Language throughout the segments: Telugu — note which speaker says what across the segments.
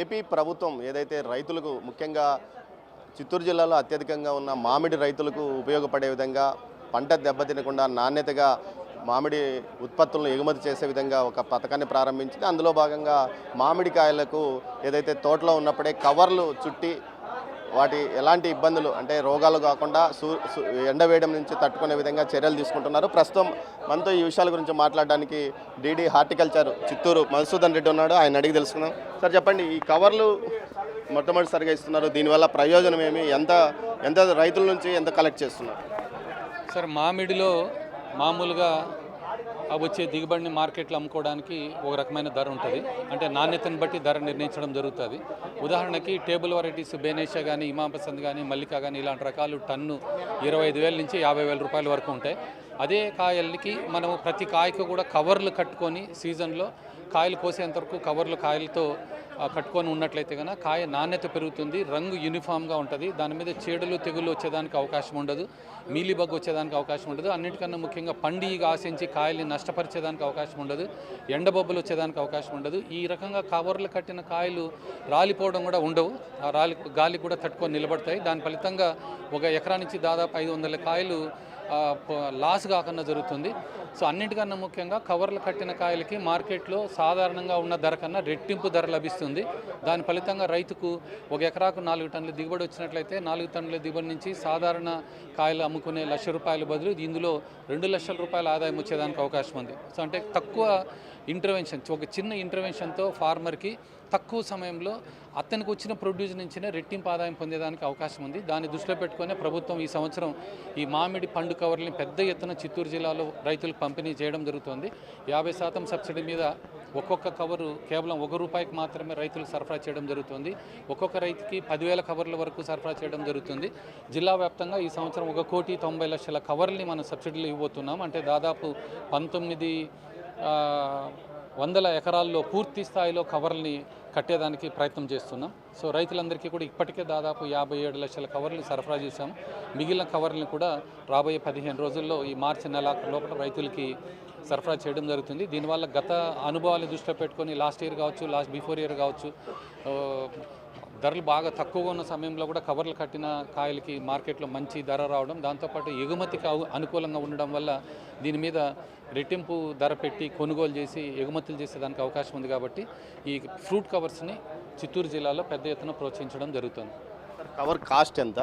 Speaker 1: ఏపీ ప్రభుత్వం ఏదైతే రైతులకు ముఖ్యంగా చిత్తూరు జిల్లాలో అత్యధికంగా ఉన్న మామిడి రైతులకు ఉపయోగపడే విధంగా పంట దెబ్బతినకుండా నాణ్యతగా మామిడి ఉత్పత్తులను ఎగుమతి చేసే విధంగా ఒక పథకాన్ని ప్రారంభించింది. అందులో భాగంగా మామిడికాయలకు ఏదైతే తోటలో ఉన్నప్పుడే కవర్లు చుట్టి వాటి ఎలాంటి ఇబ్బందులు? అంటే రోగాలు కాకుండా సూ సూ- ఎండవేయడం నుంచి తట్టుకునే విధంగా చర్యలు తీసుకుంటున్నారు. ప్రస్తుతం మనతో ఈ విషయాల గురించి మాట్లాడడానికి డీడీ హార్టికల్చర్ చిత్తూరు మధుసూదన్ రెడ్డి ఉన్నాడు. ఆయన అడిగి తెలుసుకుందాం. సార్ చెప్పండి ఈ కవర్లు మొట్టమొదటిసారిగా ఇస్తున్నారు. దీనివల్ల ప్రయోజనం ఏమి? ఎంత ఎంత రైతుల నుంచి ఎంత కలెక్ట్ చేస్తున్నారు?
Speaker 2: సార్ మామిడిలో మామూలుగా వచ్చే దిగుబడిని మార్కెట్లో అమ్ముకోవడానికి ఒక రకమైన ధర ఉంటుంది. అంటే నాణ్యతను బట్టి ధర నిర్ణయించడం జరుగుతుంది. ఉదాహరణకి టేబుల్ వెరైటీస్ బేనేషా కానీ ఇమాపసంద్ కానీ మల్లికా కానీ ఇలాంటి రకాలు టన్ను ఇరవై ఐదు వేల నుంచి యాభై వేల రూపాయల వరకు ఉంటాయి. అదే కాయలకి మనము ప్రతి కాయకు కూడా కవర్లు కట్టుకొని సీజన్లో కాయలు కోసేంత వరకు కవర్లు కాయలతో కట్టుకొని ఉన్నట్లయితే కనుక కాయ నాణ్యత పెరుగుతుంది రంగు యూనిఫామ్గా ఉంటుంది. దాని మీద చీడలు తెగులు వచ్చేదానికి అవకాశం ఉండదు మీలిబగ్ వచ్చేదానికి అవకాశం ఉండదు. అన్నిటికన్నా ముఖ్యంగా పండిగ ఆశించి కాయల్ని నష్టపరిచేదానికి అవకాశం ఉండదు ఎండబొబ్బలు వచ్చేదానికి అవకాశం ఉండదు. ఈ రకంగా కవర్లు కట్టిన కాయలు రాలిపోవడం కూడా ఉండవు. ఆ రాలి గాలి కూడా తట్టుకొని నిలబడతాయి. దాని ఫలితంగా ఒక ఎకరా నుంచి దాదాపు ఐదు వందల కాయలు లాస్ కాకుండా జరుగుతుంది. సో అన్నిటికన్నా ముఖ్యంగా కవర్లు కట్టిన కాయలకి మార్కెట్లో సాధారణంగా ఉన్న ధర కన్నా రెట్టింపు ధర లభిస్తుంది. దాని ఫలితంగా రైతుకు ఒక ఎకరాకు నాలుగు టన్నుల దిగుబడి వచ్చినట్లయితే నాలుగు టన్నుల దిగుబడి నుంచి సాధారణ కాయలు అమ్ముకునే లక్ష రూపాయల బదులు ఇందులో రెండు లక్షల రూపాయల ఆదాయం వచ్చేదానికి అవకాశం ఉంది. సో అంటే తక్కువ ఇంటర్వెన్షన్ ఒక చిన్న ఇంటర్వెన్షన్తో ఫార్మర్కి తక్కువ సమయంలో అతనికి వచ్చిన ప్రొడ్యూస్ నుంచినే రెట్టింపు ఆదాయం పొందేదానికి అవకాశం ఉంది. దాన్ని దృష్టిలో పెట్టుకొని ప్రభుత్వం ఈ సంవత్సరం ఈ మామిడి పండు కవర్లని పెద్ద ఎత్తున చిత్తూరు జిల్లాలో రైతులకు పంపిణీ చేయడం జరుగుతుంది. యాభై శాతం సబ్సిడీ మీద ఒక్కొక్క కవరు కేవలం ఒక రూపాయికి మాత్రమే రైతులకు సరఫరా చేయడం జరుగుతుంది. ఒక్కొక్క రైతుకి పదివేల కవర్ల వరకు సరఫరా చేయడం జరుగుతుంది. జిల్లా వ్యాప్తంగా ఈ సంవత్సరం ఒక కోటి తొంభై లక్షల కవర్లని మనం సబ్సిడీలు ఇవ్వబోతున్నాం. అంటే దాదాపు పంతొమ్మిది వందల ఎకరాల్లో పూర్తి స్థాయిలో కవర్లని కట్టేదానికి ప్రయత్నం చేస్తున్నాం. సో రైతులందరికీ కూడా ఇప్పటికే దాదాపు యాభై ఏడు లక్షల కవర్లు సరఫరా చేశాం మిగిలిన కవర్లను కూడా రాబోయే పదిహేను రోజుల్లో ఈ మార్చి నెల లోపల రైతులకి సరఫరా చేయడం జరుగుతుంది. దీనివల్ల గత అనుభవాలు దృష్టిలో పెట్టుకొని లాస్ట్ ఇయర్ కావచ్చు లాస్ట్ బిఫోర్ ఇయర్ కావచ్చు ధరలు బాగా తక్కువగా ఉన్న సమయంలో కూడా కవర్లు కట్టిన కాయలకి మార్కెట్లో మంచి ధర రావడం దాంతోపాటు ఎగుమతికి అనుకూలంగా ఉండడం వల్ల దీని మీద రెట్టింపు ధర పెట్టి కొనుగోలు చేసి ఎగుమతులు చేసేదానికి అవకాశం ఉంది కాబట్టి ఈ ఫ్రూట్ కవర్స్ని చిత్తూరు జిల్లాలో పెద్ద ఎత్తున ప్రోత్సహించడం జరుగుతుంది.
Speaker 1: కవర్ కాస్ట్ ఎంత?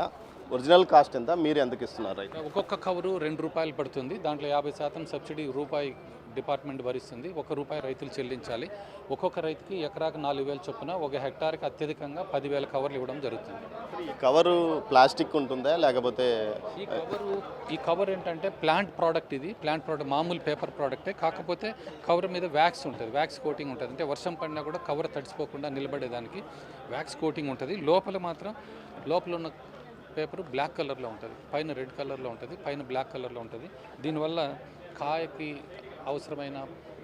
Speaker 1: ఒరిజినల్ కాస్ట్ ఎంత? మీరు ఎంతకి ఇస్తున్నారు
Speaker 2: ఒక్కొక్క కవరు రెండు రూపాయలు పడుతుంది. దాంట్లో యాభై శాతం సబ్సిడీ రూపాయి డిపార్ట్మెంట్ భరిస్తుంది. ఒక రూపాయి రైతులు చెల్లించాలి. ఒక్కొక్క రైతుకి ఎకరాకు నాలుగు వేలు చొప్పున ఒక హెక్టార్కి అత్యధికంగా పదివేల కవర్లు ఇవ్వడం జరుగుతుంది.
Speaker 1: ఈ కవరు ప్లాస్టిక్ ఉంటుందా? లేకపోతే
Speaker 2: ఈ కవరు ఈ కవర్ ఏంటంటే ప్లాంట్ ప్రోడక్ట్ ఇది. ప్లాంట్ ప్రోడక్ట్ మామూలు పేపర్ ప్రోడక్టే. కాకపోతే కవర్ మీద వ్యాక్స్ ఉంటుంది. వ్యాక్స్ కోటింగ్ ఉంటుంది. అంటే వర్షం పడినా కూడా కవర్ తడిసిపోకుండా నిలబడేదానికి వ్యాక్స్ కోటింగ్ ఉంటుంది. లోపల మాత్రం లోపల ఉన్న పేపర్ బ్లాక్ కలర్లో ఉంటుంది. పైన రెడ్ కలర్లో ఉంటుంది. పైన బ్లాక్ కలర్లో ఉంటుంది. దీనివల్ల కాయకి అవసరమైన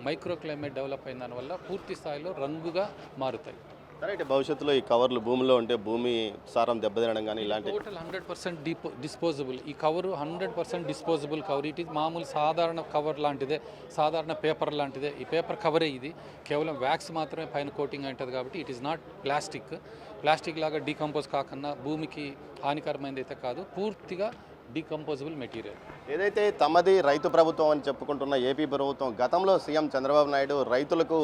Speaker 2: మైక్రో క్లైమేట్ డెవలప్ అయిన దానివల్ల పూర్తి స్థాయిలో రంగుగా మారుతాయి.
Speaker 1: అయితే భవిష్యత్తులో ఈ కవర్లు భూమిలో ఉంటే భూమి సారం దెబ్బతినడం కానీ ఇలాంటి
Speaker 2: టోటల్ హండ్రెడ్ పర్సెంట్ డిపో డిస్పోజబుల్ ఈ cover hundred percent disposable cover it is మామూలు సాధారణ కవర్ లాంటిదే సాధారణ పేపర్ లాంటిదే. ఈ పేపర్ కవరే ఇది. కేవలం వ్యాక్స్ మాత్రమే పైన కోటింగ్ ఉంటుంది కాబట్టి it is not plastic plastic లాగా డీకంపోజ్ కాకుండా భూమికి హానికరమైనది అయితే కాదు. పూర్తిగా డీకంపోజబుల్ మెటీరియల్.
Speaker 1: ఏదైతే తమది రైతు ప్రభుత్వం అని చెప్పుకుంటున్న ఏపీ ప్రభుత్వం గతంలో సీఎం చంద్రబాబు నాయుడు రైతులకు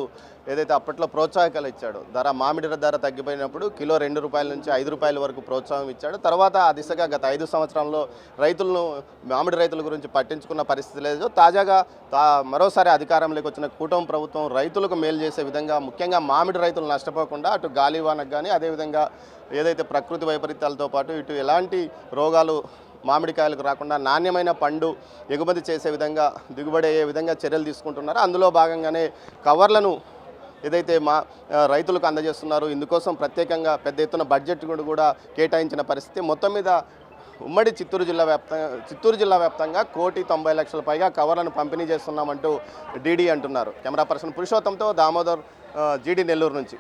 Speaker 1: ఏదైతే అప్పట్లో ప్రోత్సాహకాలు ఇచ్చాడు ధర మామిడి ధర తగ్గిపోయినప్పుడు కిలో రెండు రూపాయల నుంచి ఐదు రూపాయల వరకు ప్రోత్సాహం ఇచ్చాడు. తర్వాత ఆ దిశగా గత ఐదు సంవత్సరాల్లో రైతులను మామిడి రైతుల గురించి పట్టించుకున్న పరిస్థితి లేదు. తాజాగా తా- మరోసారి అధికారంలోకి వచ్చిన కూటమి ప్రభుత్వం రైతులకు మేలు చేసే విధంగా ముఖ్యంగా మామిడి రైతులు నష్టపోకుండా అటు గాలివానకు కానీ అదేవిధంగా ఏదైతే ప్రకృతి వైపరీత్యాలతో పాటు ఇటు ఎలాంటి రోగాలు మామిడికాయలకు రాకుండా నాణ్యమైన పండు ఎగుమతి చేసే విధంగా దిగుబడి అయ్యే విధంగా చర్యలు తీసుకుంటున్నారు. అందులో భాగంగానే కవర్లను ఏదైతే మా రైతులకు అందజేస్తున్నారో ఇందుకోసం ప్రత్యేకంగా పెద్ద ఎత్తున బడ్జెట్ కూడా కూడా కేటాయించిన పరిస్థితి. మొత్తం మీద ఉమ్మడి చిత్తూరు జిల్లా వ్యాప్తంగా చిత్తూరు జిల్లా వ్యాప్తంగా కోటి తొంభై లక్షల పైగా కవర్లను పంపిణీ చేస్తున్నామంటూ డీడీ అంటున్నారు. కెమెరా పర్సన్ పురుషోత్తంతో దామోదర్ జీడీ నెల్లూరు నుంచి.